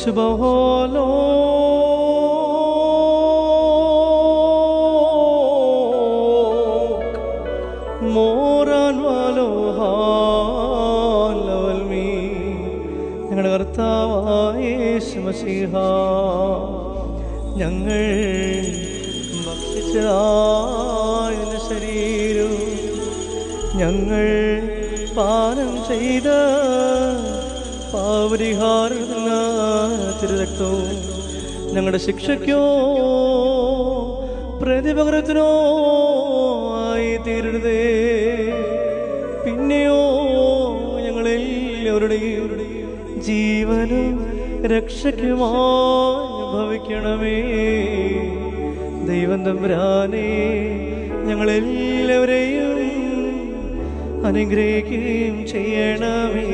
ശുഭഹോലോ മോറാൻ വാലോ മോറാൻവാലോഹാലി ഞങ്ങളുടെ കർത്താവായ യേശുമസിഹ ഞങ്ങൾ ഭക്ഷിച്ചതായ ശരീരവും ഞങ്ങൾ പാനം ചെയ്ത തിരുരക്തവും ഞങ്ങളുടെ ശിക്ഷയ്ക്കോ പ്രതിപകരത്തിനോ ആയി തീരരുതേ. പിന്നെയോ ഞങ്ങളെല്ലാവരുടെയും ജീവനും രക്ഷയ്ക്കുമായി ഭവിക്കണമേ. ദൈവം തമ്പുരാനെ ഞങ്ങളെല്ലാവരെയും അനുഗ്രഹിക്കുകയും ചെയ്യണമേ.